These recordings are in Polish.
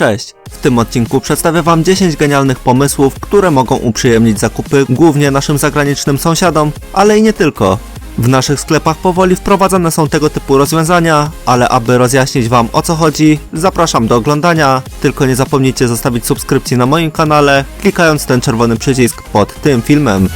Cześć! W tym odcinku przedstawię Wam 10 genialnych pomysłów, które mogą uprzyjemnić zakupy głównie naszym zagranicznym sąsiadom, ale i nie tylko. W naszych sklepach powoli wprowadzane są tego typu rozwiązania, ale aby rozjaśnić Wam o co chodzi, zapraszam do oglądania. Tylko nie zapomnijcie zostawić subskrypcji na moim kanale, klikając ten czerwony przycisk pod tym filmem.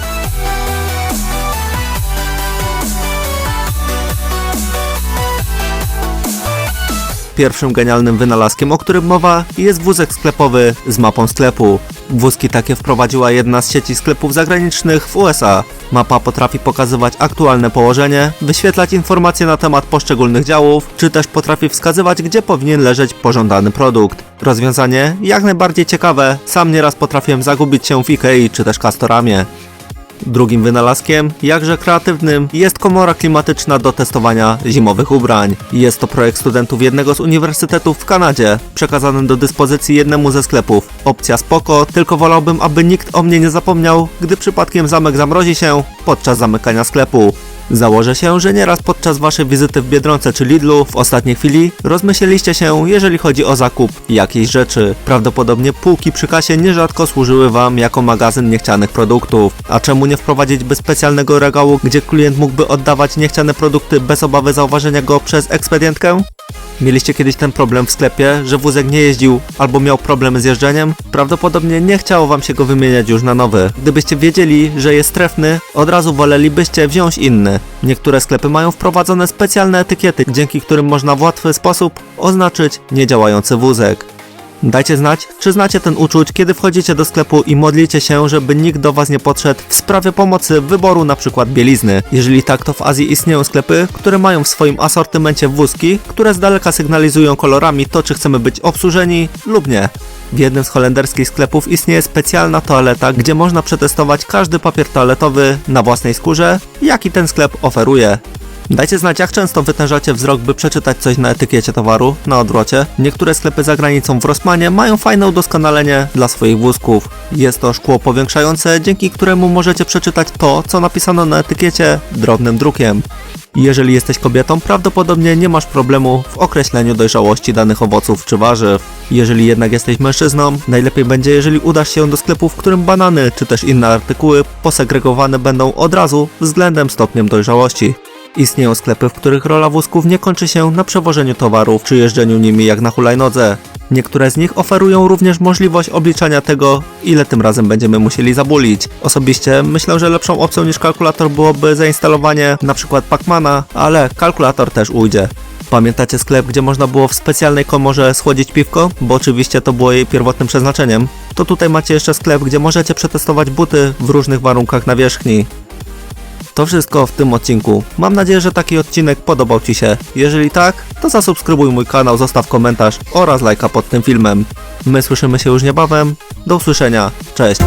Pierwszym genialnym wynalazkiem, o którym mowa, jest wózek sklepowy z mapą sklepu. Wózki takie wprowadziła jedna z sieci sklepów zagranicznych w USA. Mapa potrafi pokazywać aktualne położenie, wyświetlać informacje na temat poszczególnych działów, czy też potrafi wskazywać, gdzie powinien leżeć pożądany produkt. Rozwiązanie jak najbardziej ciekawe, sam nieraz potrafiłem zagubić się w Ikei czy też Castoramie. Drugim wynalazkiem, jakże kreatywnym, jest komora klimatyczna do testowania zimowych ubrań. Jest to projekt studentów jednego z uniwersytetów w Kanadzie, przekazany do dyspozycji jednemu ze sklepów. Opcja spoko, tylko wolałbym, aby nikt o mnie nie zapomniał, gdy przypadkiem zamek zamrozi się podczas zamykania sklepu. Założę się, że nieraz podczas waszej wizyty w Biedronce czy Lidlu w ostatniej chwili rozmyśleliście się, jeżeli chodzi o zakup jakiejś rzeczy. Prawdopodobnie półki przy kasie nierzadko służyły wam jako magazyn niechcianych produktów. A czemu nie wprowadzić by specjalnego regału, gdzie klient mógłby oddawać niechciane produkty bez obawy zauważenia go przez ekspedientkę? Mieliście kiedyś ten problem w sklepie, że wózek nie jeździł albo miał problemy z jeżdżeniem? Prawdopodobnie nie chciało wam się go wymieniać już na nowy. Gdybyście wiedzieli, że jest trefny, od razu wolelibyście wziąć inny. Niektóre sklepy mają wprowadzone specjalne etykiety, dzięki którym można w łatwy sposób oznaczyć niedziałający wózek. Dajcie znać, czy znacie ten uczuć, kiedy wchodzicie do sklepu i modlicie się, żeby nikt do was nie podszedł w sprawie pomocy wyboru na przykład bielizny. Jeżeli tak, to w Azji istnieją sklepy, które mają w swoim asortymencie wózki, które z daleka sygnalizują kolorami to, czy chcemy być obsłużeni lub nie. W jednym z holenderskich sklepów istnieje specjalna toaleta, gdzie można przetestować każdy papier toaletowy na własnej skórze, jaki ten sklep oferuje. Dajcie znać, jak często wytężacie wzrok, by przeczytać coś na etykiecie towaru, na odwrocie. Niektóre sklepy za granicą w Rossmanie mają fajne udoskonalenie dla swoich wózków. Jest to szkło powiększające, dzięki któremu możecie przeczytać to, co napisano na etykiecie drobnym drukiem. Jeżeli jesteś kobietą, prawdopodobnie nie masz problemu w określeniu dojrzałości danych owoców czy warzyw. Jeżeli jednak jesteś mężczyzną, najlepiej będzie, jeżeli udasz się do sklepu, w którym banany czy też inne artykuły posegregowane będą od razu względem stopniem dojrzałości. Istnieją sklepy, w których rola wózków nie kończy się na przewożeniu towarów czy jeżdżeniu nimi jak na hulajnodze. Niektóre z nich oferują również możliwość obliczania tego, ile tym razem będziemy musieli zabulić. Osobiście myślę, że lepszą opcją niż kalkulator byłoby zainstalowanie np. Pacmana, ale kalkulator też ujdzie. Pamiętacie sklep, gdzie można było w specjalnej komorze schłodzić piwko? Bo oczywiście to było jej pierwotnym przeznaczeniem. To tutaj macie jeszcze sklep, gdzie możecie przetestować buty w różnych warunkach nawierzchni. To wszystko w tym odcinku. Mam nadzieję, że taki odcinek podobał Ci się. Jeżeli tak, to zasubskrybuj mój kanał, zostaw komentarz oraz lajka pod tym filmem. My słyszymy się już niebawem. Do usłyszenia. Cześć.